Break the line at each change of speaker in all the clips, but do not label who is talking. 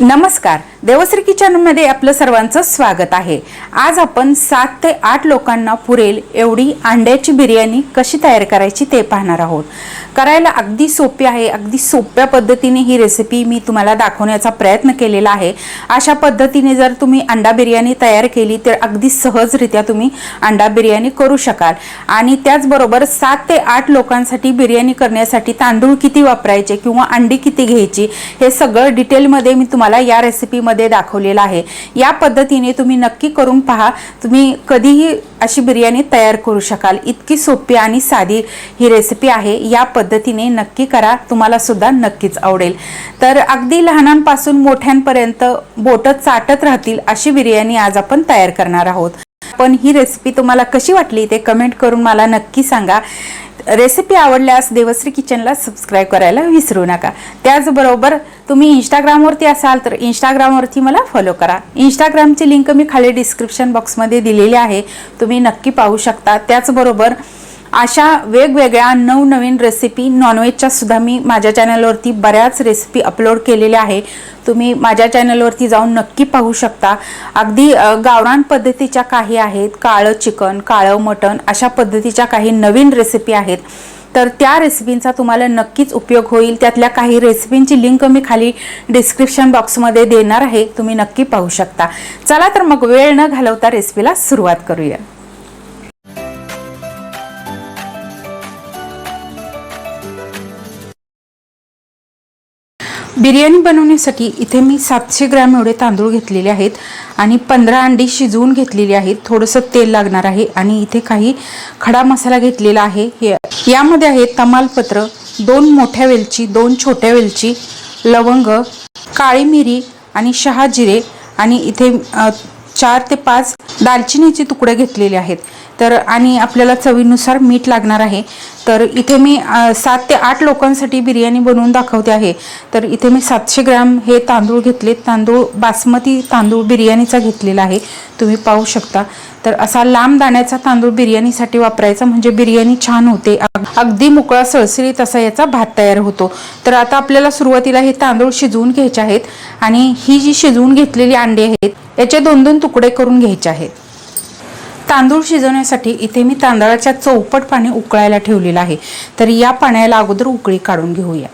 नमस्कार. देवश्री किचनमध्ये आपलं सर्वांचं स्वागत आहे. आज आपण सात ते आठ लोकांना पुरेल एवढी अंड्याची बिर्याणी कशी तयार करायची ते पाहणार आहोत. करायला अगदी सोपी आहे अगदी सोप्या पद्धतीने ही रेसिपी मी तुम्हाला दाखवण्याचा प्रयत्न केलेला आहे. अशा पद्धतीने जर तुम्ही अंडा बिर्याणी तयार केली तर अगदी सहजरित्या तुम्ही अंडा बिर्याणी करू शकाल. आणि त्याचबरोबर सात ते आठ लोकांसाठी बिर्याणी करण्यासाठी तांदूळ किती वापरायचे किंवा अंडी किती घ्यायची हे सगळं डिटेलमध्ये मी तुम्हाला या रेसिपीमध्ये दाखवलेलं आहे. या पद्धतीने तुम्ही नक्की करून पहा. तुम्ही कधीही अशी बिर्याणी तयार करू शकाल. इतकी सोपी आणि साधी ही रेसिपी आहे. या पद्धतीने नक्की करा. तुम्हाला सुद्धा नक्कीच आवडेल. तर अगदी लहानांपासून मोठ्यांपर्यंत बोटं चाटत राहतील अशी बिर्याणी आज आपण तयार करणार आहोत. पण ही रेसिपी तुम्हाला कशी वाटली ते कमेंट करून मला नक्की सांगा. रेसिपी आवडल्यास देवश्री किचनला सबस्क्राईब करायला विसरू नका. त्याचबरोबर तुम्ही इंस्टाग्रामवरती असाल तर इंस्टाग्रामवरती मला फॉलो करा. इंस्टाग्रामची लिंक मी खाली डिस्क्रिप्शन बॉक्समध्ये दिलेली आहे. तुम्ही नक्की पाहू शकता. त्याचबरोबर अशा वेगवेगळ्या नवनवीन रेसिपी नॉनव्हेजच्या सुद्धा मी माझ्या चॅनलवरती बऱ्याच रेसिपी अपलोड केलेल्या आहे तुम्ही माझ्या चॅनलवरती जाऊन नक्की पाहू शकता. अगदी गावरान पद्धतीच्या काही आहेत. काळं चिकन काळं मटण अशा पद्धतीच्या काही नवीन रेसिपी आहेत. तर त्या रेसिपींचा तुम्हाला नक्कीच उपयोग होईल. त्यातल्या काही रेसिपींची लिंक मी खाली डिस्क्रिप्शन बॉक्समध्ये देणार आहे. तुम्ही नक्की पाहू शकता. चला तर मग वेळ न घालवता रेसिपीला सुरुवात करूया. बिर्याणी बनवण्यासाठी इथे मी सातशे ग्रॅम एवढे तांदूळ घेतलेले आहेत आणि पंधरा अंडी शिजवून घेतलेली आहेत. थोडंसं तेल लागणार आहे आणि इथे काही खडा मसाला घेतलेला आहे. हे यामध्ये आहे तमालपत्र दोन मोठ्या वेलची दोन छोट्या वेलची लवंग काळी मिरी आणि शहा जिरे आणि इथे चार ते पाच दालचिनीचे तुकडे घेतलेले आहेत. तर आणि आपल्याला चवीनुसार मीठ लागणार आहे. तर इथे मी सात ते आठ लोकांसाठी बिर्याणी बनवून दाखवते आहे. तर इथे मी सातशे ग्रॅम हे तांदूळ घेतले तांदूळ बासमती तांदूळ बिर्याणीचा घेतलेला आहे. तुम्ही पाहू शकता. तर असा लांब दाण्याचा तांदूळ बिर्याणीसाठी वापरायचा म्हणजे बिर्याणी छान होते. अग- अगदी मोकळा सळसळीत असा याचा भात तयार होतो. तर आता आपल्याला सुरुवातीला हे तांदूळ शिजवून घ्यायचे आहेत आणि ही जी शिजवून घेतलेली अंडी आहेत याचे दोन दोन तुकडे करून घ्यायचे आहेत. तांदूळ शिजवण्यासाठी इथे मी तांदळाच्या चौपट पाणी उकळायला ठेवलेलं आहे. तर या पाण्याला अगोदर उकळी काढून घेऊया.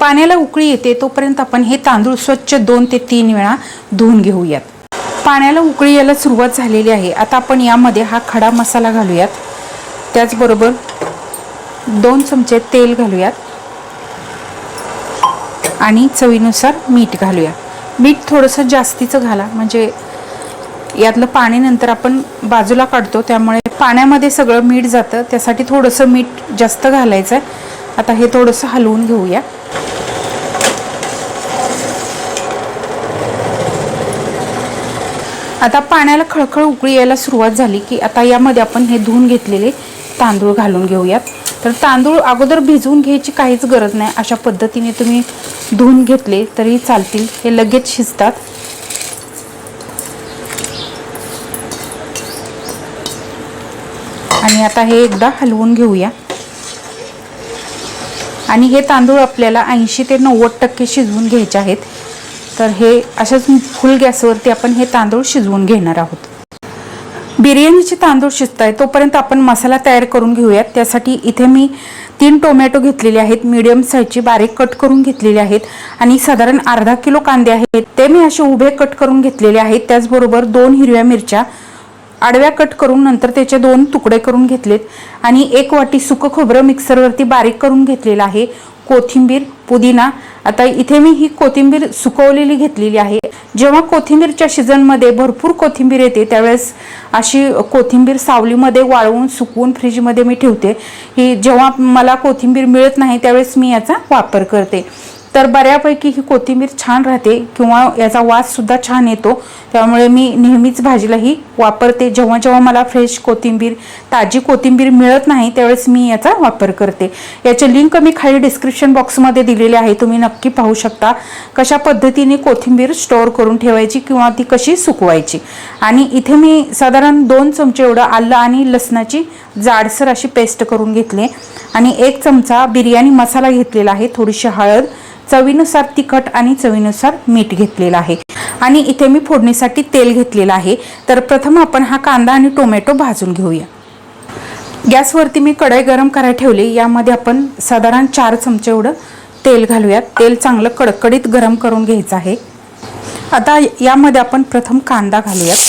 पाण्याला उकळी येते तोपर्यंत आपण हे तांदूळ स्वच्छ दोन ते तीन वेळा धुवून घेऊयात. पाण्याला उकळी यायला सुरुवात झालेली आहे. आता आपण यामध्ये हा खडा मसाला घालूयात. त्याचबरोबर दोन चमचे तेल घालूयात. आणि चवीनुसार मीठ घालूया. मीठ थोडंसं जास्तीचं घाला. म्हणजे यातलं पाणी नंतर आपण बाजूला काढतो त्यामुळे पाण्यामध्ये सगळं मीठ जातं. त्यासाठी थोडंसं मीठ जास्त घालायचं आहे आता हे थोडंसं हलवून घेऊया. आता पाण्याला खळखळ उकळी यायला सुरुवात झाली की आता यामध्ये आपण हे धुवून घेतलेले तांदूळ घालून घेऊयात. तर तांदूळ अगोदर भिजवून घ्यायची काहीच गरज नाही. अशा पद्धतीने तुम्ही धुवून घेतले तरी चालतील. हे लगेच शिजतात. आणि आता हे एकदा हलवून घेऊया. आणि हे तांदूळ आपल्याला ऐंशी ते नव्वद टक्के शिजवून घ्यायचे आहेत. तर हे अशाच फुल गॅसवरती आपण हे तांदूळ शिजवून घेणार आहोत. बिर्याणीचे तांदूळ शिजत आहे तोपर्यंत आपण मसाला तयार करून घेऊयात. त्यासाठी इथे मी तीन टोमॅटो घेतलेले आहेत. मीडियम साईजची बारीक कट करून घेतलेले आहेत. आणि साधारण अर्धा किलो कांदे आहेत. ते मी असे उभे कट करून घेतलेले आहेत. त्याचबरोबर दोन हिरव्या मिरच्या आडव्या कट करून नंतर त्याचे दोन तुकडे करून घेतलेत. आणि एक वाटी सुकं खोबरं मिक्सरवरती बारीक करून घेतलेलं आहे. कोथिंबीर पुदिना. आता इथे मी ही कोथिंबीर सुकवलेली घेतलेली आहे. जेव्हा कोथिंबीरच्या सीझनमध्ये भरपूर कोथिंबीर येते त्यावेळेस अशी कोथिंबीर सावलीमध्ये वाळवून सुकवून फ्रीजमध्ये मी ठेवते. ही जेव्हा मला कोथिंबीर मिळत नाही त्यावेळेस मी याचा वापर करते. तर बऱ्यापैकी ही कोथिंबीर छान राहते किंवा याचा वाससुद्धा छान येतो. त्यामुळे मी नेहमीच भाजीलाही वापरते. जेव्हा जेव्हा मला फ्रेश कोथिंबीर ताजी कोथिंबीर मिळत नाही त्यावेळेस मी याचा वापर करते. याचे लिंक मी खाली डिस्क्रिप्शन बॉक्समध्ये दिलेले आहे. तुम्ही नक्की पाहू शकता कशा पद्धतीने कोथिंबीर स्टोअर करून ठेवायची किंवा ती कशी सुकवायची. आणि इथे मी साधारण दोन चमचे एवढं आलं आणि लसणाची जाडसर अशी पेस्ट करून घेतली. आणि एक चमचा बिर्याणी मसाला घेतलेला आहे. थोडीशी हळद चवीनुसार तिखट आणि चवीनुसार मीठ घेतलेलं आहे. आणि इथे मी फोडणीसाठी तेल घेतलेलं आहे. तर प्रथम आपण हा कांदा आणि टोमॅटो भाजून घेऊया. गॅसवरती मी कढई गरम करायला ठेवली. यामध्ये आपण साधारण चार चमचे एवढं तेल घालूयात. तेल चांगलं कडकडीत गरम करून घ्यायचं आहे. आता यामध्ये आपण प्रथम कांदा घालूयात.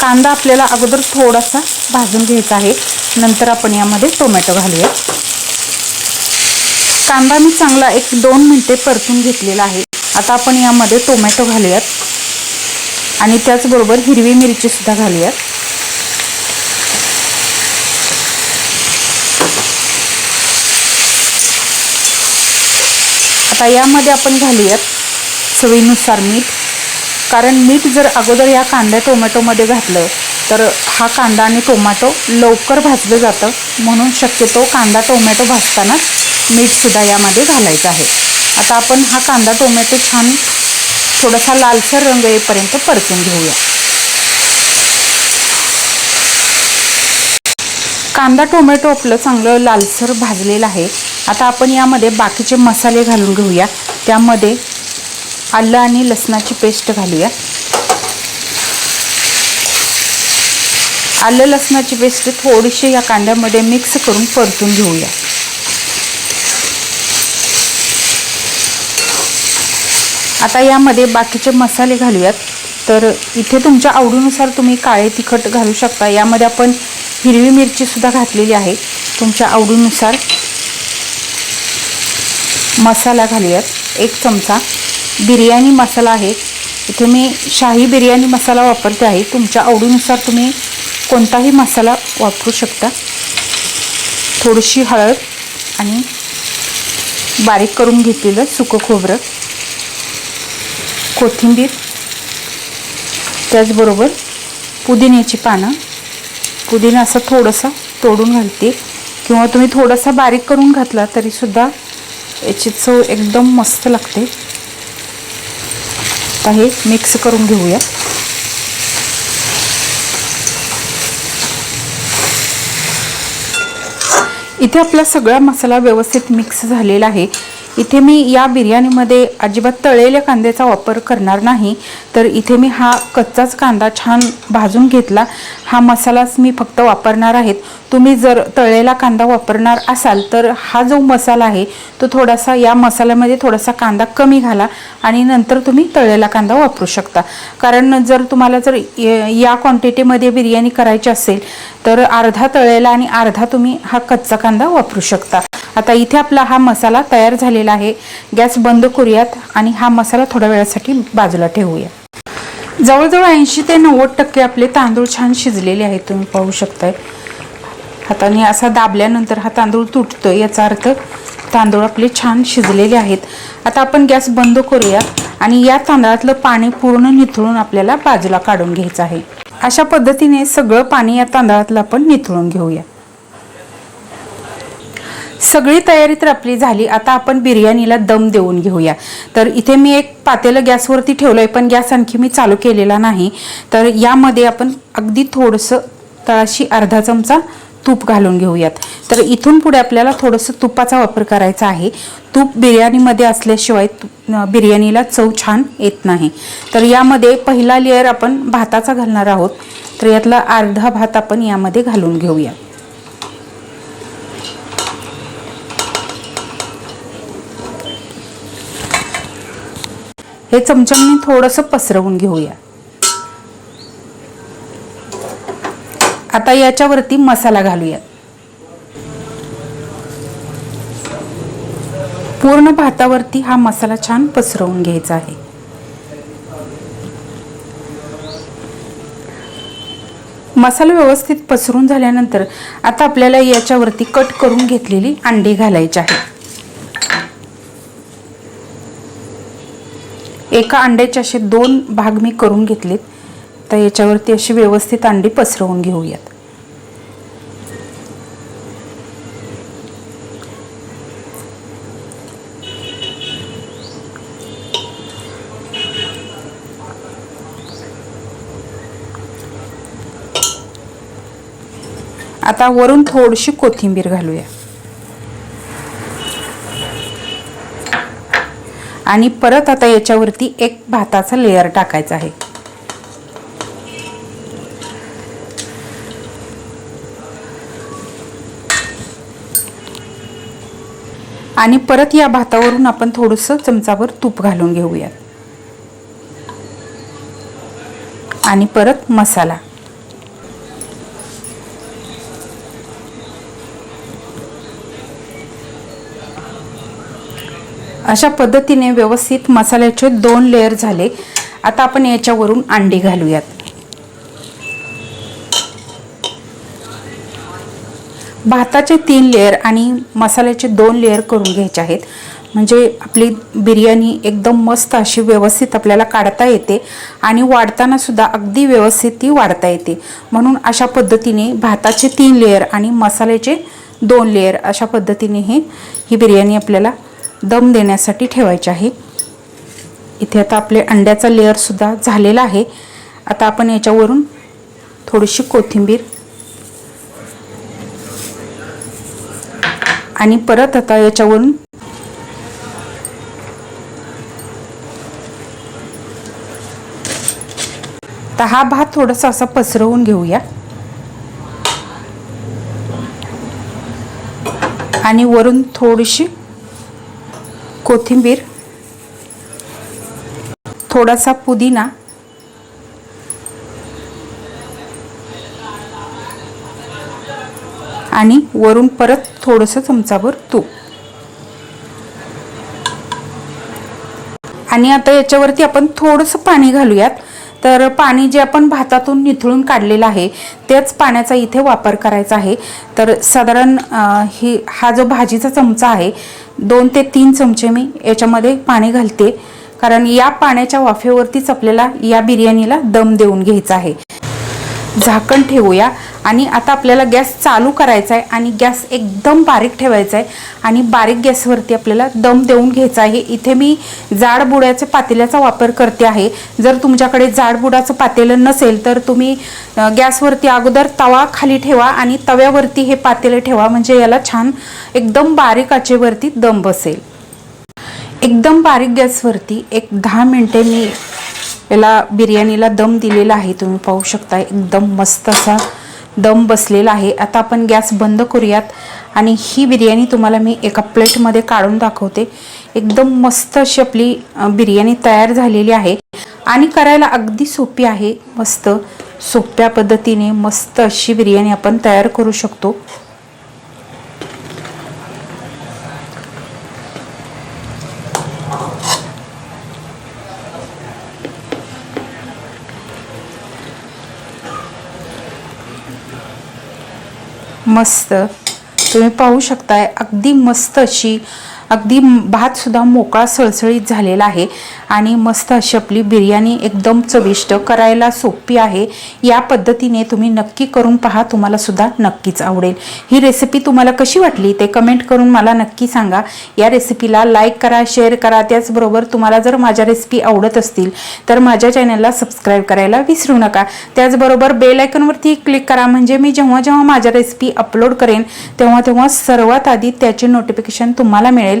कांदा आपल्याला अगोदर थोडासा भाजून घ्यायचा आहे. नंतर आपण यामध्ये टोमॅटो घालूया. कांदा मी चांगला एक दोन मिनटे परतून घेतलेला आहे. आता आपण यामध्ये टोमॅटो घालूयात. आणि त्याचबरोबर हिरवी मिरची सुद्धा घालूयात. आता यामध्ये आपण घालूयात चवीनुसार मीठ. कारण मीठ जर अगोदर या कांद्या टोमॅटोमध्ये घातलं तर हा कांदा आणि टोमॅटो लवकर भाजलं जातं. म्हणून शक्यतो कांदा टोमॅटो भाजतानाच मीठसुद्धा यामध्ये घालायचं आहे. आता आपण हा कांदा टोमॅटो छान थोडासा लालसर रंग येईपर्यंत परतून घेऊया. कांदा टोमॅटो आपलं चांगलं लालसर भाजलेलं आहे. आता आपण यामध्ये बाकीचे मसाले घालून घेऊया. त्यामध्ये आलं आणि लसणाची पेस्ट घालूया. आलं लसणाची पेस्ट थोडीशी या कांद्यामध्ये मिक्स करून परतून घेऊया. आता यामध्ये बाकीचे मसाले घालूयात. तर इथे तुमच्या आवडीनुसार तुम्ही काळे तिखट घालू शकता. यामध्ये आपण हिरवी मिरचीसुद्धा घातलेली आहे. तुमच्या आवडीनुसार मसाला घालूयात. एक चमचा. बिर्याणी मसाला आहे. इथे मी शाही बिर्याणी मसाला वापरते आहे. तुमच्या आवडीनुसार तुम्ही कोणताही मसाला वापरू शकता. थोडीशी हळद आणि बारीक करून घेतलेलं सुकं खोबरं कोथिंबीर त्याचबरोबर पुदिन्याची पानं. पुदिना असं थोडंसं तोडून घालते. किंवा तुम्ही थोडासा बारीक करून घातला तरीसुद्धा याची चव एकदम मस्त लागते. आता हे मिक्स करून घेऊया. इथे आपला सगळा मसाला व्यवस्थित मिक्स झालेला आहे. इथे मी या बिर्याणीमध्ये अजिबात तळलेल्या कांद्याचा वापर करणार नाही. तर इथे मी हा कच्चाच कांदा छान भाजून घेतला. हा मसालाच मी फक्त वापरणार आहेत. तुम्ही जर तळलेला कांदा वापरणार असाल तर हा जो मसाला आहे तो थोडासा या मसाल्यामध्ये थोडासा कांदा कमी घाला आणि नंतर तुम्ही तळलेला कांदा वापरू शकता. कारण जर तुम्हाला जर या क्वांटिटीमध्ये बिर्याणी करायची असेल तर अर्धा तळलेला आणि अर्धा तुम्ही हा कच्चा कांदा वापरू शकता. आता इथे आपला हा मसाला तयार झालेला आहे. गॅस बंद करूयात आणि हा मसाला थोड्या वेळासाठी बाजूला ठेवूया. जवळजवळ ऐंशी ते नव्वद टक्के आपले तांदूळ छान शिजलेले आहेत तुम्ही पाहू शकताय. हाताने असा दाबल्यानंतर हा तांदूळ तुटतो याचा अर्थ तांदूळ आपले छान शिजलेले आहेत. आता आपण गॅस बंद करूया आणि या तांदळातलं पाणी पूर्ण निथळून आपल्याला बाजूला काढून घ्यायचं आहे. अशा पद्धतीने सगळं पाणी या तांदळातलं आपण निथळून घेऊया. सगळी तयारी तर आपली झाली. आता आपण बिर्याणीला दम देऊन घेऊया. तर इथे मी एक पातेलं गॅसवरती ठेवलं आहे पण गॅस आणखी मी चालू केलेला नाही. तर यामध्ये आपण अगदी थोडंसं तळाशी अर्धा चमचा तूप घालून घेऊयात. तर इथून पुढे आपल्याला थोडंसं तुपाचा वापर करायचा आहे. तूप बिर्याणीमध्ये असल्याशिवाय बिर्याणीला चव छान येत नाही. तर यामध्ये पहिला लेअर आपण भाताचा घालणार आहोत. तर यातला अर्धा भात आपण यामध्ये घालून घेऊया. हे चमचमने थोडंसं पसरवून घेऊया. आता याच्यावरती मसाला घालूया. पूर्ण भातावरती हा मसाला छान पसरवून घ्यायचा आहे. मसाला व्यवस्थित पसरून झाल्यानंतर आता आपल्याला याच्यावरती कट करून घेतलेली अंडी घालायची आहे. एका अंड्याचे असे दोन भाग मी करून घेतलेत. तर याच्यावरती अशी व्यवस्थित अंडी पसरवून घेऊयात. आता वरून थोडीशी कोथिंबीर घालूया. आणि परत आता याच्यावरती एक भाताचा लेअर टाकायचा आहे. आणि परत या भातावरून आपण थोडंसं चमचाभर तूप घालून घेऊयात. आणि परत मसाला. अशा पद्धतीने व्यवस्थित मसाल्याचे दोन लेअर झाले. आता आपण याच्यावरून अंडी घालूयात. भाताचे तीन लेअर आणि मसाल्याचे दोन लेअर करून घ्यायचे आहेत. म्हणजे आपली बिर्याणी एकदम मस्त अशी व्यवस्थित आपल्याला काढता येते आणि वाढताना सुद्धा अगदी व्यवस्थित ती वाढता येते. म्हणून अशा पद्धतीने भाताचे तीन लेअर आणि मसाल्याचे दोन लेअर अशा पद्धतीने हे ही बिर्याणी आपल्याला दम देण्यासाठी ठेवायचे आहे. इथे आता आपले अंड्याचा लेअरसुद्धा झालेला आहे. आता आपण याच्यावरून थोडीशी कोथिंबीर आणि परत आता याच्यावरून तर हा भात थोडासा असा पसरवून घेऊया. आणि वरून थोडीशी कोथिंबीर थोडासा पुदिना आणि वरून परत थोडंसं चमचाभर तूप. आणि आता याच्यावरती आपण थोडंसं पाणी घालूयात. तर पाणी जे आपण भातातून निथळून काढलेलं आहे त्याच पाण्याचा इथे वापर करायचा आहे. तर साधारण ही हा जो भाजीचा चमचा आहे दोन ते तीन चमचे मी याच्यामध्ये पाणी घालते. कारण या पाण्याच्या वाफेवरतीच आपल्याला या बिर्याणीला दम देऊन घ्यायचा आहे. झाकण ठेवूया. आणि आता आपल्याला गॅस चालू करायचा आहे आणि गॅस एकदम बारीक ठेवायचा आहे आणि बारीक गॅसवरती आपल्याला दम देऊन घ्यायचा आहे इथे मी जाड बुड्याच्या पातेल्याचा वापर करते आहे. जर तुमच्याकडे जाड बुडाचं पातेलं नसेल तर तुम्ही गॅसवरती अगोदर तवा खाली ठेवा आणि तव्यावरती हे पातेलं ठेवा. म्हणजे याला छान एकदम बारीक आचेवरती दम बसेल. एकदम बारीक गॅसवरती एक दहा मिनटे मी याला बिर्याणीला दम दिलेला आहे. तुम्ही पाहू शकता एकदम मस्त असा दम बसलेला आहे. आता आपण गॅस बंद करूयात. आणि ही बिर्याणी तुम्हाला मी एका प्लेटमध्ये काढून दाखवते. एकदम मस्त अशी आपली बिर्याणी तयार झालेली आहे. आणि करायला अगदी सोपी आहे. मस्त सोप्या पद्धतीने मस्त अशी बिर्याणी आपण तयार करू शकतो. मस्त. तुम्ही पाहू शकताय अगदी मस्त अशी अगदी भातसुद्धा मोकळा सळसळीत झालेला आहे. आणि मस्त अशी आपली बिर्याणी एकदम चविष्ट करायला सोपी आहे. या पद्धतीने तुम्ही नक्की करून पहा तुम्हाला सुद्धा नक्कीच आवडेल. ही रेसिपी तुम्हाला कशी वाटली ते कमेंट करून मला नक्की सांगा. या रेसिपीला लाईक करा शेअर करा. त्याचबरोबर तुम्हाला जर माझ्या रेसिपी आवडत असतील तर माझ्या चॅनलला सबस्क्राईब करायला विसरू नका. त्याचबरोबर बेल आयकॉनवरती क्लिक करा. म्हणजे मी जेव्हा जेव्हा माझ्या रेसिपी अपलोड करेन तेव्हा तेव्हा सर्वात आधी त्याचे नोटिफिकेशन तुम्हाला मिळेल.